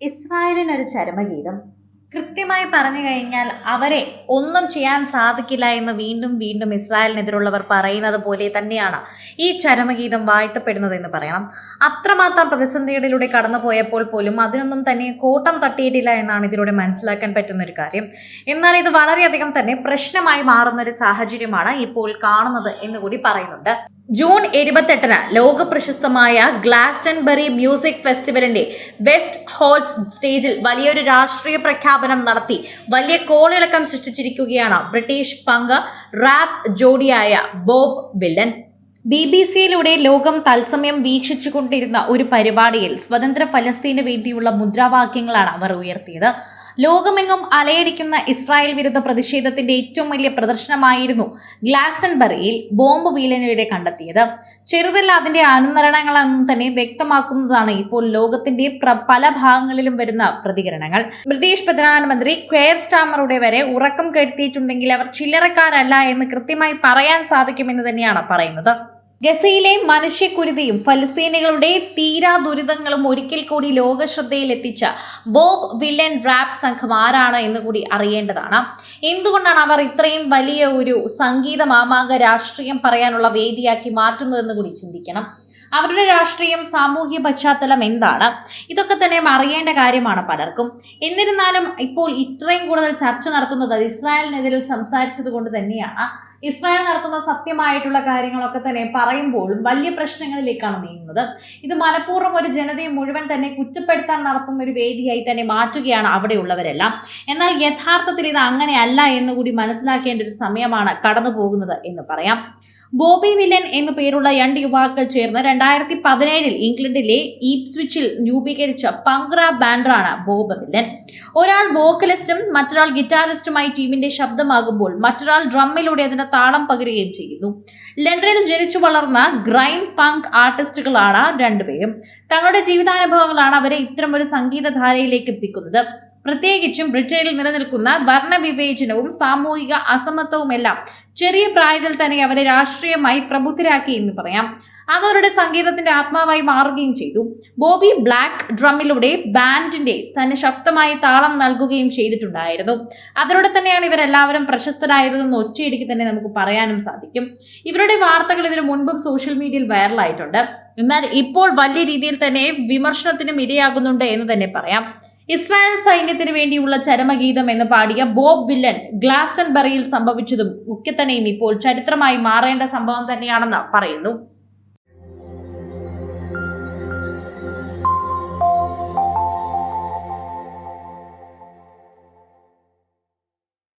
ഇസ്രായേലിനൊരു ചരമഗീതം. കൃത്യമായി പറഞ്ഞു കഴിഞ്ഞാൽ അവരെ ഒന്നും ചെയ്യാൻ സാധിക്കില്ല എന്ന് വീണ്ടും വീണ്ടും ഇസ്രായേലിനെതിരുള്ളവർ പറയുന്നത് പോലെ തന്നെയാണ് ഈ ചരമഗീതം വാഴ്ത്തപ്പെടുന്നത് എന്ന് പറയണം. അത്രമാത്രം പ്രതിസന്ധികളിലൂടെ കടന്നു പോയപ്പോൾ പോലും അതിനൊന്നും തന്നെ കോട്ടം തട്ടിയിട്ടില്ല എന്നാണ് ഇതിലൂടെ മനസ്സിലാക്കാൻ പറ്റുന്ന ഒരു കാര്യം. എന്നാൽ ഇത് വളരെയധികം തന്നെ പ്രശ്നമായി മാറുന്ന ഒരു സാഹചര്യമാണ് ഇപ്പോൾ കാണുന്നത് എന്ന് കൂടി പറയുന്നുണ്ട്. ജൂൺ ഇരുപത്തെട്ടിന് ലോക പ്രശസ്തമായ ഗ്ലാസ്റ്റൻബറി മ്യൂസിക് ഫെസ്റ്റിവലിന്റെ വെസ്റ്റ് ഹോൾസ് സ്റ്റേജിൽ വലിയൊരു രാഷ്ട്രീയ പ്രഖ്യാപനം നടത്തി. വലിയ കോളിളക്കം സൃഷ്ടിച്ചിരിക്കുകയാണ് ബ്രിട്ടീഷ് പങ്ക് റാപ്പ് ജോഡിയായ ബോബ് വില്ലൻ. ബി ബി സിയിലൂടെ ലോകം തത്സമയം വീക്ഷിച്ചുകൊണ്ടിരുന്ന ഒരു പരിപാടിയിൽ സ്വതന്ത്ര ഫലസ്തീന് വേണ്ടിയുള്ള മുദ്രാവാക്യങ്ങളാണ് അവർ ഉയർത്തിയത്. ലോകമെങ്ങും അലയടിക്കുന്ന ഇസ്രായേൽ വിരുദ്ധ പ്രതിഷേധത്തിന്റെ ഏറ്റവും വലിയ പ്രദർശനമായിരുന്നു ഗ്ലാസൻബറിയിൽ ബോംബ് വീലനയുടെ കണ്ടെത്തിയത്. ചെറുതല്ല അതിന്റെ അനുരണനങ്ങളെന്നും തന്നെ വ്യക്തമാക്കുന്നതാണ് ഇപ്പോൾ ലോകത്തിന്റെ പല ഭാഗങ്ങളിലും വരുന്ന പ്രതികരണങ്ങൾ. ബ്രിട്ടീഷ് പ്രധാനമന്ത്രി ക്വയർ സ്റ്റാമറുടെ വരെ ഉറക്കം കെടുത്തിയിട്ടുണ്ടെങ്കിൽ അവർ ചില്ലറക്കാരല്ല എന്ന് കൃത്യമായി പറയാൻ സാധിക്കുമെന്ന് തന്നെയാണ് പറയുന്നത്. ഗസയിലെ മനുഷ്യക്കുരുതിയും ഫലസ്തീനികളുടെ തീരാ ദുരിതങ്ങളും ഒരിക്കൽ കൂടി ലോകശ്രദ്ധയിലെത്തിച്ച ബോബ് വില്ലൻ റാപ്പ് സംഘം ആരാണ് എന്ന് കൂടി അറിയേണ്ടതാണ്. എന്തുകൊണ്ടാണ് അവർ ഇത്രയും വലിയ ഒരു സംഗീത മാമാങ്ക രാഷ്ട്രീയം പറയാനുള്ള വേദിയാക്കി മാറ്റുന്നതെന്ന് കൂടി ചിന്തിക്കണം. അവരുടെ രാഷ്ട്രീയം സാമൂഹ്യ പശ്ചാത്തലം എന്താണ്? ഇതൊക്കെ തന്നെ അറിയേണ്ട കാര്യമാണ് പലർക്കും. എന്നിരുന്നാലും ഇപ്പോൾ ഇത്രയും കൂടുതൽ ചർച്ച നടത്തുന്നത് ഇസ്രായേലിനെതിരെ സംസാരിച്ചത് കൊണ്ട് തന്നെയാണ്. ഇസ്രായേൽ നടത്തുന്ന സത്യമായിട്ടുള്ള കാര്യങ്ങളൊക്കെ തന്നെ പറയുമ്പോൾ വലിയ പ്രശ്നങ്ങളിലേക്കാണ് നീങ്ങുന്നത്. ഇത് മനഃപൂർവം ഒരു ജനതയെ മുഴുവൻ തന്നെ കുറ്റപ്പെടുത്താൻ നടത്തുന്ന ഒരു വേദിയായി തന്നെ മാറ്റുകയാണ് അവിടെയുള്ളവരെല്ലാം. എന്നാൽ യഥാർത്ഥത്തിൽ ഇത് അങ്ങനെയല്ല എന്നുകൂടി മനസ്സിലാക്കേണ്ട ഒരു സമയമാണ് കടന്നു പോകുന്നത് എന്ന് പറയാം. ബോബി വില്ലൻ എന്നു പേരുള്ള രണ്ട് യുവാക്കൾ ചേർന്ന് രണ്ടായിരത്തി പതിനേഴിൽ ഇംഗ്ലണ്ടിലെ ഈപ്സ്വിച്ചിൽ രൂപീകരിച്ച പങ്ക്ര ബാൻഡറാണ് ബോബ വില്ലൻ. ഒരാൾ വോക്കലിസ്റ്റും മറ്റൊരാൾ ഗിറ്റാറിസ്റ്റുമായി ടീമിന്റെ ശബ്ദമാകുമ്പോൾ മറ്റൊരാൾ ഡ്രമ്മിലൂടെ അതിന് താളം പകരുകയും ചെയ്യുന്നു. ലണ്ടനിൽ ജനിച്ചു വളർന്ന ഗ്രൈം പങ്ക് ആർട്ടിസ്റ്റുകളാണ് രണ്ടുപേരും. തങ്ങളുടെ ജീവിതാനുഭവങ്ങളാണ് അവരെ ഇത്തരം ഒരു സംഗീതധാരയിലേക്ക് എത്തിക്കുന്നത്. പ്രത്യേകിച്ചും ബ്രിട്ടനിൽ നിലനിൽക്കുന്ന വർണവിവേചനവും സാമൂഹിക അസമത്വവുമെല്ലാം ചെറിയ പ്രായത്തിൽ തന്നെ അവരെ രാഷ്ട്രീയമായി പ്രബുദ്ധരാക്കി എന്ന് പറയാം. അത് അവരുടെ സംഗീതത്തിന്റെ ആത്മാവായി മാറുകയും ചെയ്തു. ബോബി ബ്ലാക്ക് ഡ്രമ്മിലൂടെ ബാൻഡിന്റെ തന്നെ ശക്തമായി താളം നൽകുകയും ചെയ്തിട്ടുണ്ടായിരുന്നു. അതിലൂടെ തന്നെയാണ് ഇവരെല്ലാവരും പ്രശസ്തരായതെന്ന് ഒറ്റയടിക്ക് തന്നെ നമുക്ക് പറയാനും സാധിക്കും. ഇവരുടെ വാർത്തകൾ ഇതിനു മുൻപും സോഷ്യൽ മീഡിയയിൽ വൈറലായിട്ടുണ്ട്. എന്നാൽ ഇപ്പോൾ വലിയ രീതിയിൽ തന്നെ വിമർശനത്തിനും ഇരയാകുന്നുണ്ട് എന്ന് തന്നെ പറയാം. ഇസ്രായേൽ സൈന്യത്തിന് വേണ്ടിയുള്ള ചരമഗീതം എന്ന് പാടിയ ബോബ് വില്ലൻ ഗ്ലാസ്റ്റൻബറിയിൽ സംഭവിച്ചതും ഒക്കെ തന്നെയും ഇപ്പോൾ ചരിത്രമായി മാറേണ്ട സംഭവം തന്നെയാണെന്ന് പറയുന്നു.